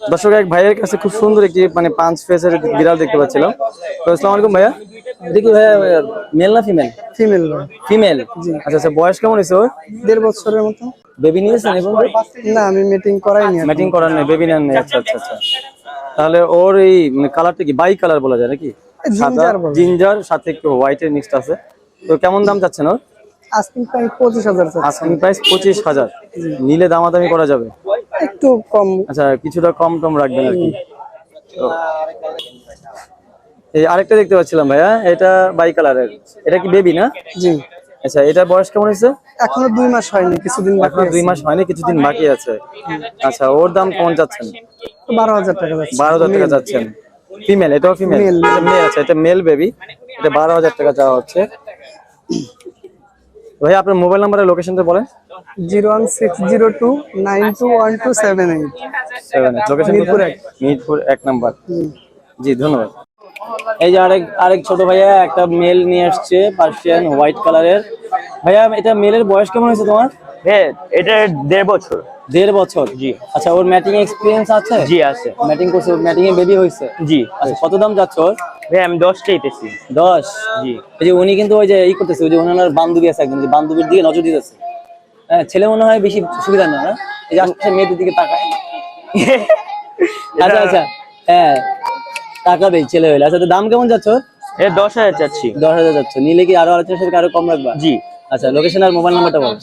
দর্শক এক ভাইয়ের কাছে খুব সুন্দর একটি মানে পাঁচ ফেসের বিড়াল দেখতে পাচ্ছিলাম। তো আসসালামু আলাইকুম ভাইয়া। দেখি ভাইয়া মেল না ফিমেল? ফিমেল। ফিমেল? আচ্ছা আচ্ছা বয়স কেমন হয়েছে ওর? দেড় বছরের মতো। বেবি নিয়েছেন এবং না আমি মিটিং করাইনি। ম্যাটিং করার নেই বেবি নেন নেই। আচ্ছা আচ্ছা আচ্ছা। তাহলে ওর এই কালারটা কি? বাই কালার বলা যায় নাকি? সাদা জিঞ্জার জিঞ্জার সাথে একটু হোয়াইটের মিক্সড আছে। তো কেমন দাম চাচ্ছেন ওর? আস্কিং প্রাইস পঁচিশ হাজার। আস্কিং প্রাইস পঁচিশ হাজার। নিলে দামাদামি করা যাবে। একটু কম। আচ্ছা কিছুটা কম টম রাখবেন আর কি। এই আরেকটা দেখতে পাচ্ছিলাম ভাইয়া এটা বাই কালারের এটা কি বেবি না? জি। আচ্ছা এটা বয়স কেমন হয়েছে? এখনও দুই মাস হয়নি কিছুদিন এখনও দুই মাস হয়নি কিছুদিন বাকি আছে। আচ্ছা ওর দাম কেমন যাচ্ছেন। বারো হাজার টাকা যাচ্ছে। বারো হাজার টাকা যাচ্ছেন। ফিমেল এটাও ফিমেল. মেল আছে এটা মেল বেবি এটা বারো হাজার টাকা চাওয়া হচ্ছে। ভাই আপনার মোবাইল নাম্বারের লোকেশনটা বলেন। Zero one six zero two nine two one two seven eight. Seven location Mirpur এক। মিরপুর এক নাম্বার। জি ধন্যবাদ। এই যে আরেক আরেক ছোট ভাইয়া একটা মেল নিয়ে আসছে পার্সিয়ান হোয়াইট কালারের ভাইয়া এটা মেলের বয়স কেমন হয়েছে তোমার? হ্যাঁ এটা দেড় বছর। দেড় বছর? জি। আচ্ছা ওর ম্যাটিং এক্সপিরিয়েন্স আছে? জি আছে। ম্যাটিং করছে ম্যাটিং এ বেবি হয়েছে? জি। আচ্ছা কত দাম যাচ্ছে ওর? ভাই আমি দশ চাইতেছি। দশ? জি। যে উনি কিন্তু ওই যে ই করতেছে ওই যে ওনার বান্ধবী আছে একজন বান্ধবীর দিকে নজর দিতেছে। হ্যাঁ ছেলে মনে হয় বেশি সুবিধা না না? এই যে মেয়েদের দিকে তাকায়। আচ্ছা আচ্ছা হ্যাঁ টাকা দেই ছেলে হইলে। আচ্ছা তো দাম কেমন যাচ্ছ এ দশ হাজার চাচ্ছি। দশ হাজার যাচ্ছে। নিলে কি আরও আলোচনা সাথে আরও কম রাখবা? জি। আচ্ছা লোকেশন আর মোবাইল নাম্বারটা বল।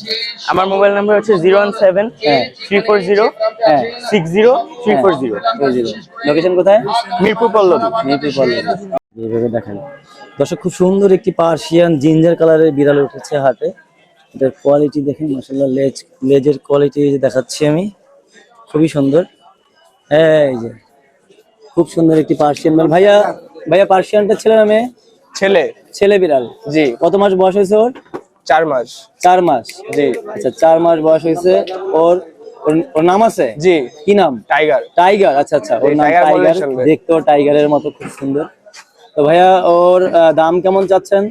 আমার মোবাইল নাম্বার হচ্ছে জিরো ওয়ান সেভেন হ্যাঁ। থ্রি ফোর জিরো হ্যাঁ। Six zero three four zero. Zero. Location কোথায়? মিরপুর পল্লবী। মেয়েটি পল্লবী। এইভাবে দেখাই দর্শক খুব সুন্দর একটি পার্সিয়ান জিঞ্জার কালারের বিড়াল উঠেছে হাটে। এটার কোয়ালিটি দেখেন মাসাল্লাহ লেজ লেজের কোয়ালিটি দেখাচ্ছি আমি খুবই সুন্দর। হ্যাঁ এই যে খুব সুন্দর একটি পার্সিয়ান বিড়াল ভাইয়া ভাইয়া পার্সিয়ানটা ছেলে না মেয়ে? ছেলে। ছেলে বিড়াল। জি। কত মাস বয়স হয়েছে ওর? চার মাস। চার মাস। জি। আচ্ছা চার মাস বয়স হয়েছে। ওর ওর- নাম আছে? জি। কি নাম? টাইগার। টাইগার আচ্ছা আচ্ছা। ওর নাম টাইগার। দেখতেও টাইগারের মতো খুব সুন্দর। তো ভাইয়া ওর দাম কেমন চাচ্ছেন?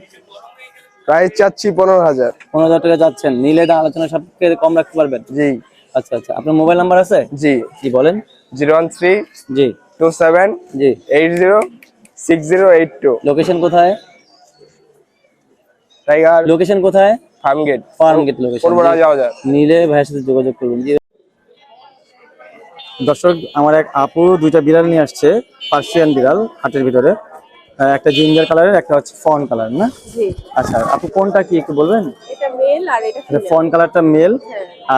প্রাইস চাচ্ছি পনেরো হাজার। পনেরো হাজার টাকা চাচ্ছেন নিলে আলোচনা সাপেক্ষে কম রাখতে পারবেন? জি। আচ্ছা আচ্ছা। আপনার মোবাইল নাম্বার আছে? জি। কি বলেন। জিরো ওয়ান থ্রি জি। টু সেভেন জি। Eight zero six zero eight two. Location কোথায়? টাইগার লোকেশন কোথায়? Farm gate farm gate location যাওয়া যায় নিলে ভাইয়ের সাথে যোগাযোগ করবেন জি। দর্শক আমার এক আপু দুইটা বিড়াল নিয়ে আসছে পার্সিয়ান বিড়াল হাটের ভিতরে। একটা জিঞ্জার কালারের একটা হচ্ছে ফন কালার না? আচ্ছা আপু কোনটা কি একটু বলবেন? এটা মেল আর এটা ফন কালারটা মেল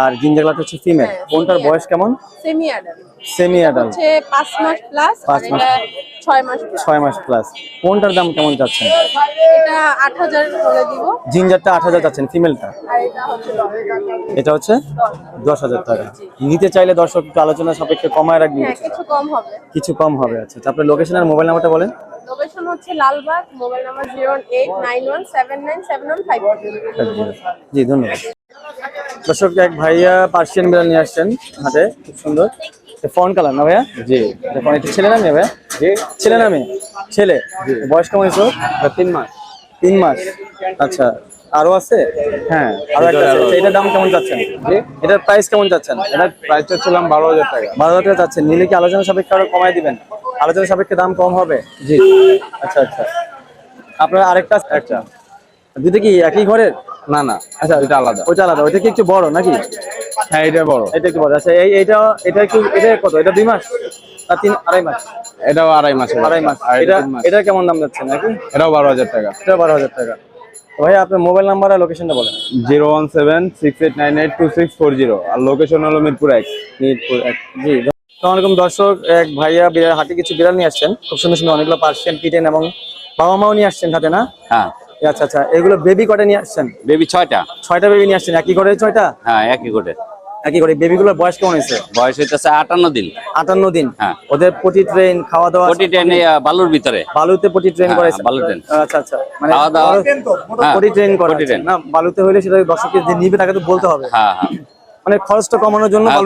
আর জিঞ্জার কালারটা হচ্ছে ফিমেল হ্যাঁ, কোনটার বয়স কেমন? সেমি অ্যাডাল্ট সেমি অ্যাডাল্ট হচ্ছে মাস প্লাস আর মাস। এটা ছয় মাস প্লাস কোনটার দাম কেমন যাচ্ছেন? এটা আট হাজার দিব। জিঞ্জারটা আট হাজার যাচ্ছেন ফিমেলটা আর এটা হচ্ছে দশ হাজার। এটা হচ্ছে টাকা। নিতে চাইলে দর্শক একটু আলোচনা সাপেক্ষে কমায় রাখবেন। হ্যাঁ কিছু কম হবে। কিছু কম হবে আচ্ছা। আপনার লোকেশন আর মোবাইল নাম্বারটা বলেন। লোকেশন হচ্ছে Lalbagh mobile number zero eight nine one seven nine seven one five জি ধন্যবাদ। দর্শক এক ভাইয়া পার্সিয়ান বিড়াল নিয়ে আসছেন হাতে খুব সুন্দর। ফোন কালার না ভাইয়া? জি। ফোন এটা ছেলে না মেয়ে ভাইয়া? জি। ছেলে না মেয়ে? ছেলে। বয়স কেমন হয়েছে তিন মাস। তিন মাস। আচ্ছা আরও আছে? হ্যাঁ। আরও একটা আছে। এটার দাম কেমন যাচ্ছেন এটার প্রাইস কেমন যাচ্ছেন এটার প্রাইস চাচ্ছিলাম বারো হাজার টাকা। বারো হাজার টাকা যাচ্ছেন নিলে কি আলোচনা সাপেক্ষে আরও কমাই দিবেন? আলোচনা সাপেক্ষে দাম কম হবে? জি। আচ্ছা আচ্ছা। আপনার আরেকটা একটা। দুটো কি একই ঘরের? না না। আচ্ছা এটা আলাদা। ওইটা আলাদা। ওইটা কি একটু বড় নাকি? হ্যাঁ এটা বড়। এটা একটু বড়। আচ্ছা এই এটা এটা একটু এটা কত? এটা দুই মাস? না তিন আড়াই মাস? এটাও আড়াই মাস আড়াই মাস। এটা এটা কেমন দাম যাচ্ছে নাকি? এটাও বারো হাজার টাকা। এটা বারো হাজার টাকা। ভাই আপনার মোবাইল নাম্বার আর লোকেশনটা বলেন। Zero one seven six eight nine eight two six four zero. আর লোকেশন হলো মিরপুর এক মিরপুর এক জি আসসালামাইকুম দর্শক এক ভাইয়া বিড়াল হাতে কিছু বিড়াল নিয়ে আসছেন। খুব সুন্দর সুন্দর অনেকগুলো পার্সিয়ান কিটেন এবং বাবা মাও নিয়ে আসছেন হাতে না? হ্যাঁ। আচ্ছা আচ্ছা এগুলো বেবি কটে নিয়ে আসছেন? বেবি ছয়টা। ছয়টা বেবি নিয়ে আসছেন একই ঘরে ছয়টা? হ্যাঁ একই কোটে একই ঘরে বেবিগুলোর বয়স কেমন হয়েছে? বয়স হইতেছে আটান্ন দিন। আটান্ন দিন। হ্যাঁ। ওদের প্রতি ট্রেন খাওয়া দাওয়া ট্রেনে বালুর ভিতরে। বালুতে প্রতি ট্রেন বালু ট্রেন। আচ্ছা আচ্ছা মানে খাওয়া দাওয়া প্রতি ট্রেন করা। না বালুতে হলে সেটা দর্শকের যে নিবে তাকে তো বলতে হবে। হ্যাঁ হ্যাঁ। মানে খরচটা কমানোর জন্য হ্যাঁ,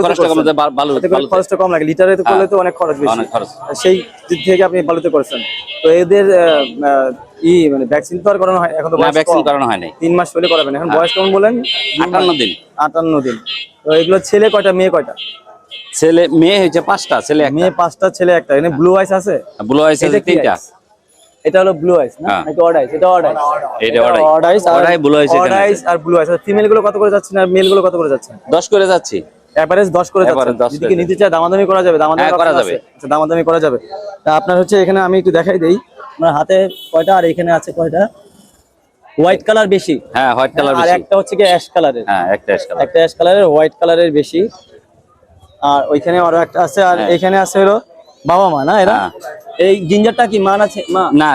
খরচটা কম লাগে। লিটারে করলে তো অনেক খরচ বেশি। খরচ। সেই দিক থেকে আপনি বালুতে করেছেন। তো এদের ই মানে ভ্যাকসিন তো আর করানো হয় এখন তো না বয়স ভ্যাকসিন করানো হয় তিন মাস হলে করাবেন। এখন বয়স কেমন বলেন? আটান্ন দিন। আটান্ন দিন। তো এগুলো ছেলে কয়টা মেয়ে কয়টা? ছেলে মেয়ে হয়েছে পাঁচটা ছেলে মেয়ে পাঁচটা ছেলে একটা। এখানে ব্লু আইস আছে? ব্লু আইস আছে তিনটা? এটা হলো ব্লু আইস না? হ্যাঁ। নাকি অড আইস এটা অড আইস এটা। অড আইস আর odd eye, blue odd eyes আর ব্লু আইস ফিমেলগুলো কত করে যাচ্ছেন আর মেলগুলো কত করে যাচ্ছেন? দশ করে যাচ্ছি। এভারেজ 10 করে 10 যদি নিতে চায় দামাদামি করা যাবে দামাদামি হ্যাঁ, করা যাবে। আচ্ছা দামাদামি করা যাবে। তা আপনার হচ্ছে এখানে আমি একটু দেখাই দেই। আপনার হাতে কয়টা আর এখানে আছে কয়টা? হোয়াইট কালার বেশি। হ্যাঁ হোয়াইট কালার আর একটা হচ্ছে কি অ্যাশ কালারের হ্যাঁ একটা ash colour। একটা অ্যাশ কালারের হোয়াইট কালারের বেশি। আর ওইখানে আরও একটা আছে। আর হ্যাঁ। এখানে আছে হলো বাবা মা না এরা? হ্যাঁ। এই জিঞ্জারটা কি মান আছে? মা? না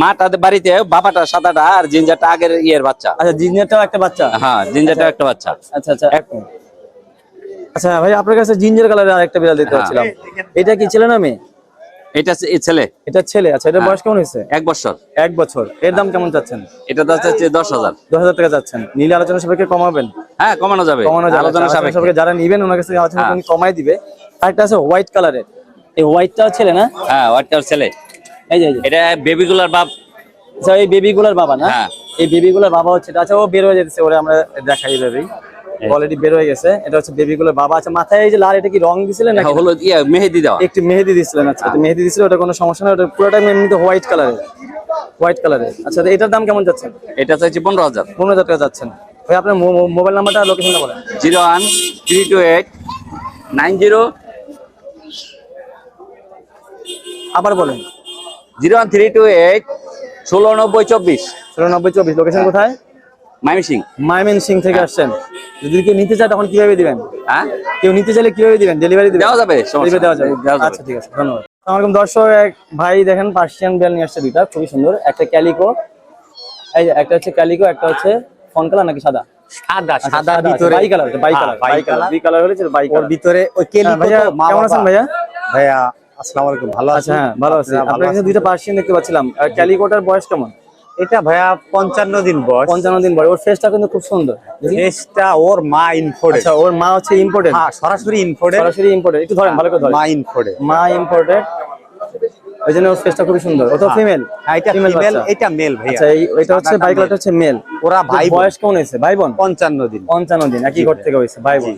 মা তাদের বাড়িতে বাবাটা সাদাটা আর জিঞ্জারটা আগের ইয়ের বাচ্চা। আচ্ছা জিঞ্জারটাও একটা বাচ্চা? হ্যাঁ জিঞ্জারটা একটা বাচ্চা। আচ্ছা আচ্ছা। আচ্ছা ভাই আপনার কাছে জিঞ্জার কালারের আরেকটা বিড়াল দিতে হ্যাঁ। পারছিলাম এটা কি ছেলে না মেয়ে? এটা ছেলে। এটা ছেলে। আচ্ছা এটা হ্যাঁ। বয়স কেমন হয়েছে? এক বছর। এক বছর। এর দাম কেমন চাচ্ছেন? এটা দাম দশ হাজার। দশ হাজার টাকা চাচ্ছেন। নিলে আলোচনা সাপেক্ষে কমাবেন? হ্যাঁ কমানো যাবে। কমানো যাবে। আলোচনা সাপেক্ষে। যারা নিবেন ওনার কাছে আলোচনা কমাই দিবে। আরেকটা আছে হোয়াইট কালারের। এই হোয়াইটটাও ছেলে না? হ্যাঁ হোয়াইট কালার ছেলে। এই যে এটা বেবি গুলার বাপ। আচ্ছা এই বেবি গুলার বাবা না? হ্যাঁ। এই বেবি গুলার বাবা হচ্ছে। আচ্ছা ও বের হয়ে যেতেছে ওরে আমরা দেখাই বেবি অলরেডি বের হয়ে গেছে এটা হচ্ছে বেবি গুলার বাবা। আচ্ছা মাথায় এই যে লাল এটা কি রং দিছিলেন নাকি? হলো ইয়ে মেহেদি দেওয়া। একটু মেহেদি দিছিলেন আচ্ছা এটা মেহেদি দিছিল ওটা কোনো সমস্যা না ওটা পুরোটা এমনিতে হোয়াইট কালারের হোয়াইট কালারের আচ্ছা এটার দাম কেমন যাচ্ছে? এটা চাইছি পনেরো হাজার। পনেরো হাজার টাকা যাচ্ছেন ভাই আপনার মোবাইল নাম্বারটা লোকেশনটা বলেন। Zero one three two eight nine zero আবার বলেন। Zero one three two eight ষোলো নব্বই চব্বিশ। ষোলো নব্বই চব্বিশ লোকেশন কোথায়? মাইমি সিং মাইমেন সিং থেকে আসছেন। যদি কেউ নিতে চায় তখন কীভাবে দিবেন? হ্যাঁ? কেউ নিতে চাইলে কীভাবে দিবেন? ডেলিভারি দিবেন? দেওয়া যাবে, দেওয়া যাবে। আচ্ছা ঠিক আছে ধন্যবাদ। আসসালামু আলাইকুম দর্শক এক ভাই দেখেন পার্সিয়ান বেল নিয়ে আসছে দুইটা খুবই সুন্দর। একটা ক্যালিকো এই যে একটা হচ্ছে ক্যালিকো একটা হচ্ছে ফোন কালার নাকি সাদা? সাদা আচ্ছা, সাদা ভিতরে বাই কালার বাই হ্যাঁ, colour bi bicolour colour. Colour হলে বাই কালার ভিতরে ওই কেলি কেমন আছেন ভাইয়া? ভাইয়া আসসালামু আলাইকুম ভালো আচ্ছা আছেন? হ্যাঁ ভালো আছি। আপনার কাছে দুইটা পার্সিয়ান দেখতে পাচ্ছিলাম। ক্যালিকোটার বয়স কেমন? এটা ভাইয়া পঞ্চান্ন দিন বয়স। পঞ্চান্ন দিন বয়স। ওর ফেসটা কিন্তু খুব সুন্দর। টেস্টটা ওর মা ইনফোর্ডেড আচ্ছা ওর মা হচ্ছে ইম্পোর্টেন্ট হ্যাঁ সরাসরি ইনফোর্ডেড সরাসরি ইম্পোর্টেন্ট একটু ধরেন ভালো করে ধরেন। মা ইনফোর্ডেড মা ইম্পোর্টেড ওই জন্য ওর ফেসটা খুবই সুন্দর। ও তো ফিমেল হ্যাঁ এটা ফিমেল এটা মেল ভাইয়া। আচ্ছা এটা হচ্ছে সাদাটা বাইক male। হচ্ছে মেল ওরা ভাই বয়স কেমন হয়েছে? ভাই বোন? পঞ্চান্ন দিন। পঞ্চান্ন দিন একই ঘর থেকে হয়েছে। ভাই বোন।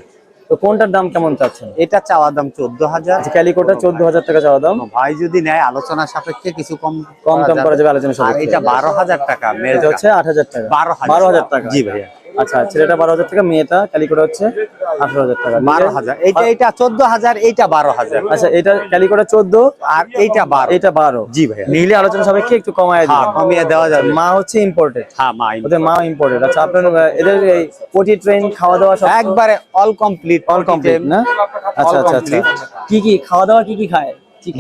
তো কোনটার দাম কেমন চাচ্ছেন? এটা চাওয়া দাম চোদ্দ হাজার আচ্ছা ক্যালিকোটা চোদ্দ হাজার টাকা চাওয়া দাম? ভাই যদি নেয় আলোচনা সাপেক্ষে কিছু কম কম দাম করা যাবে আলোচনা সাপেক্ষে। এটা বারো হাজার টাকা মেয়ে হচ্ছে আট হাজার টাকা। বারো হাজার টাকা। জি ভাইয়া। আচ্ছা ছেলেটা বারো হাজার টাকা মেয়েটা ক্যালিকোটা হচ্ছে আঠারো হাজার টাকা। বারো হাজার। এইটা এটা চোদ্দ হাজার এইটা বারো হাজার। আচ্ছা এটা ক্যালিকোটা চোদ্দ আর এইটা বারো। এটা বারো। জি ভাইয়া। নিলে আলোচনা সাপেক্ষে একটু কমায় হ্যাঁ দিবেন কমিয়ে দেওয়া যাবে। মা হচ্ছে ইম্পোর্টেড হ্যাঁ মা ওদের মা ইম্পোর্টেড আচ্ছা আপনার এদের এই পটি ট্রেন খাওয়া দাওয়া সব একবারে অল কমপ্লিট অল কমপ্লিট না? আচ্ছা আচ্ছা আচ্ছা। কি কি খাওয়া দাওয়া কি কি খায়?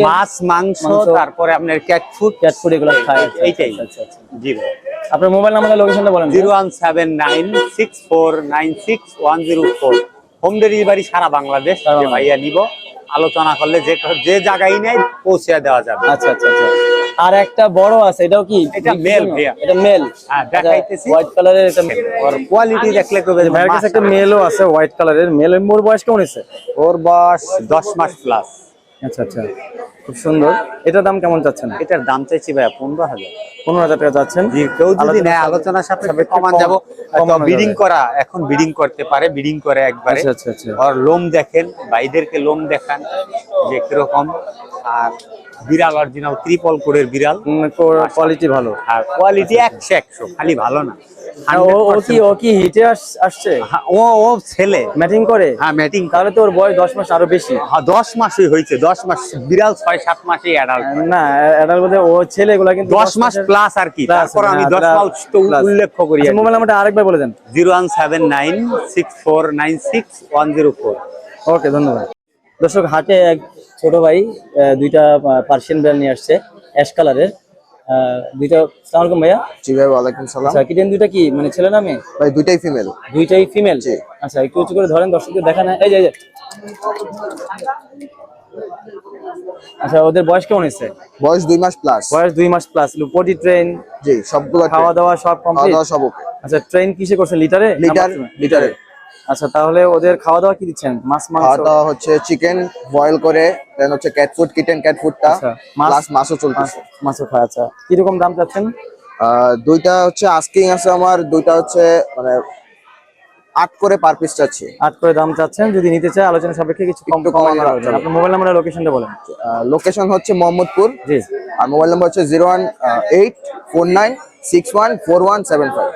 মাছ মাংস। তারপরে আপনার ক্যাট ফুড ক্যাট ফুড এগুলো খায় আচ্ছা, এইটাই। আচ্ছা আচ্ছা জি ভাই। আপনার মোবাইল নাম্বার লোকেশনটা বলেন। Zero one seven nine six four nine six one zero four. Home delivery সারা বাংলাদেশ যে ভাইয়া নিব। আলোচনা করলে যে যে জায়গায় নেই পৌঁছে দেওয়া যাবে। আচ্ছা আচ্ছা আচ্ছা। আর একটা বড় আছে এটাও কি? এটা male ভাইয়া। এটা মেল হ্যাঁ, দেখাইতেছি। হোয়াইট কালারের এটা ওর কোয়ালিটি দেখলে কবে ভাইয়ের কাছে একটা। মেলও আছে হোয়াইট কালারের মেল মোর বয়স কেমন হয়েছে? ওর বয়স দশ মাস প্লাস আচ্ছা আচ্ছা। খুব সুন্দর। এটার দাম কেমন চাচ্ছেন? এটার দাম চাইছি ভাইয়া পনেরো হাজার। পনেরো হাজার টাকা চাচ্ছেন। জি কেউ যদি নেয় সাপেক্ষে- আলোচনা সাপেক্ষে সাপেক্ষে কমান কম- যাব। বিডিং করা এখন বিডিং করতে পারে বিডিং করে একবারে। আচ্ছা আচ্ছা আচ্ছা। আর লোম দেখেন ভাইদেরকে লোম দেখান যে কীরকম। আর বিড়াল অরিজিনাল ত্রিপল কোডের বিড়াল। কোয়ালিটি ভালো। আর কোয়ালিটি একশো একশো খালি ভালো না। আর ও কি ও কি হিটে আসছে? হ্যাঁ, ও ও ছেলে। ম্যাটিং করে? হ্যাঁ ম্যাটিং তাহলে তো ওর বয়স দশ মাস আরও বেশি। হ্যাঁ দশ মাসই হয়েছে দশ মাস। বিড়াল ছয় সাত মাসেই অ্যাডাল্ট না এটার মধ্যে ও ছেলে এগুলা কিন্তু দশ মাস প্লাস আর কি। তারপর আমি হ্যাঁ, দশ মাস তো উল্লেখ করি আচ্ছা, মোবাইল নাম্বারটা আরেকবার বলে দেন। Zero one seven nine six four nine six one zero four. Okay ধন্যবাদ। দর্শক হাটে এক ছোট ভাই আহ, দুইটা পার্সিয়ান ব্র্যান্ড নিয়ে আসছে অ্যাশ কালারের দুইটা সালাম আলাইকুম ভাইয়া। জি ভাই ওয়ালাইকুম সালাম। আচ্ছা কিটেন দুইটা কি? মানে ছেলে না মেয়ে? ভাই দুইটাই ফিমেল দুইটাই ফিমেল আচ্ছা একটু উঁচু করে ধরেন দর্শকদের দেখা না এই যে এই যে। আচ্ছা ওদের বয়স কেমন হয়েছে? বয়স দুই মাস প্লাস বয়স দুই মাস প্লাস পটি ট্রেন জি সবগুলো খাওয়া দাওয়া সব খাওয়া দাওয়া সব ওকে আচ্ছা ট্রেন কিসে করছেন লিটারে লিটার? লিটারে আচ্ছা তাহলে ওদের খাওয়া দাওয়া কি দিচ্ছেন? মাছ মাংস? খাওয়া দাওয়া হচ্ছে চিকেন বয়েল করে দেন হচ্ছে ক্যাট ফুড কিটেন ক্যাট ফুডটা প্লাস মাছও চলতেছে। মাছও খায় আচ্ছা। কীরকম দাম চাচ্ছেন? দুইটা হচ্ছে আস্কিং আছে আমার দুইটা হচ্ছে মানে আট করে পার পিস চাচ্ছি। আট করে দাম চাচ্ছেন যদি নিতে চায় আলোচনা সাপেক্ষে কিছু কম কমানো। আপনার মোবাইল নাম্বার লোকেশনটা বলেন। লোকেশন হচ্ছে মোহাম্মদপুর। জি। আর মোবাইল নাম্বার হচ্ছে zero one eight four nine six one four one seven five.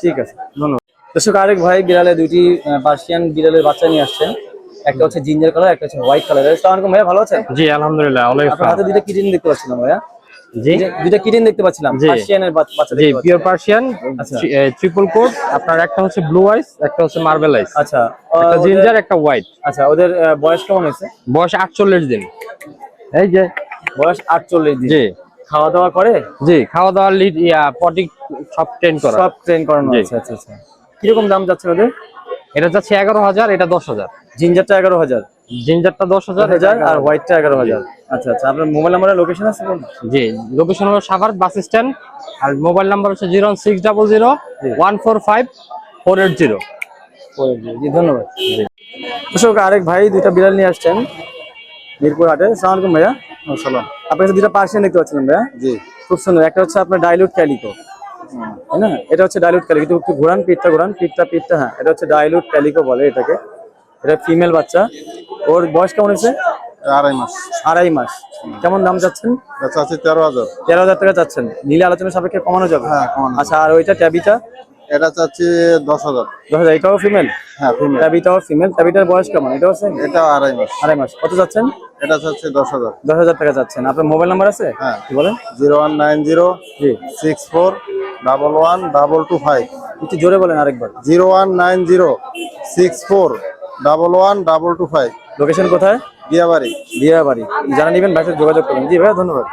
ঠিক আছে ধন্যবাদ। দর্শক আরেক ভাই বিড়ালে দুইটি পার্সিয়ান বিড়ালের বাচ্চা নিয়ে আসছেন একটা হচ্ছে জিঞ্জার কালার একটা হচ্ছে হোয়াইট কালার আসসালামু আলাইকুম ভাইয়া ভালো আছেন? জি আলহামদুলিল্লাহ ওয়ালাইকুম আপনার হাতে দুইটা কিটিন দেখতে পাচ্ছিলাম ভাইয়া। জি। দুইটা- দেখতে পাচ্ছিলাম জি। পার্সিয়ানের বাচ্চা জি পিওর পার্সিয়ান আচ্ছা। ট্রিপল কোট আপনার একটা হচ্ছে ব্লু আইস একটা হচ্ছে মার্বেল আইস আচ্ছা। একটা জিঞ্জার একটা হোয়াইট আচ্ছা ওদের বয়স কেমন হয়েছে? বয়স আটচল্লিশ দিন। এই যে। বয়স দিন। জি। খাওয়া দাওয়া করে? জি খাওয়া দাওয়া লিড পটি সব ট্রেন করা। সব ট্রেন করানো। আচ্ছা আচ্ছা। কীরকম দাম যাচ্ছে ওদের? এটা যাচ্ছে এগারো হাজার এটা দশ হাজার। জিঞ্জারটা এগারো হাজার। জিঞ্জারটা দশ হাজার হাজার আর হোয়াইটটা এগারো হাজার। আচ্ছা আচ্ছা আপনার মোবাইল নাম্বারের লোকেশন আছে কোন জি লোকেশন হলো সাভার বাস স্ট্যান্ড আর মোবাইল নাম্বার হচ্ছে zero six double zero one four five four eight zero. জি ধন্যবাদ। দর্শক আরেক ভাই দুইটা বিড়াল নিয়ে আসছেন মিরপুর হাটে। সালাম আলাইকুম ভাইয়া। সালাম আপনার কাছে দুইটা পার্সিয়ান দেখতে পাচ্ছিলাম ভাইয়া? জি। খুব সুন্দর। একটা হচ্ছে আপনার ডাইলুট ক্যালিকো তাই না? এটা হচ্ছে ডাইলুট ক্যালিকো একটু একটু ঘোরান পিঠটা ঘোরান পিঠটা পিঠটা হ্যাঁ এটা হচ্ছে ডাইলুট ক্যালিকো বলে এটাকে। এটা ফিমেল বাচ্চা। ওর বয়স কেমন হয়েছে? আড়াই মাস। আড়াই মাস। কেমন দাম চাচ্ছেন? চাচ্ছি তেরো হাজার। তেরো হাজার টাকা চাচ্ছেন। নিলে আলোচনা সাপেক্ষে কমানো যাবে? হ্যাঁ, কমানো আচ্ছা আর ওইটা ট্যাবিটা? এটা চাচ্ছি দশ হাজার। দশ হাজার। এটাও ফিমেল হ্যাঁ ফিমেল ট্যাবিটাও ফিমেল ট্যাবিটার বয়স কেমন? এটাও এটা আড়াই মাস। আড়াই মাস। কত চাচ্ছেন? এটা চাচ্ছি দশ হাজার। দশ হাজার টাকা চাচ্ছেন। আপনার মোবাইল নাম্বার আছে? হ্যাঁ। কি বলেন? জিরো ওয়ান নাইন জিরো জি। Six four double one double two five. একটু জোরে বলেন আরেকবার। Zero one nine zero six four double one double two five. Location কোথায়? দিয়াবাড়ি বিয়াবাড়ি। জানা যারা নেবেন ভাইয়ের যোগাযোগ করবেন। জি ভাইয়া ধন্যবাদ।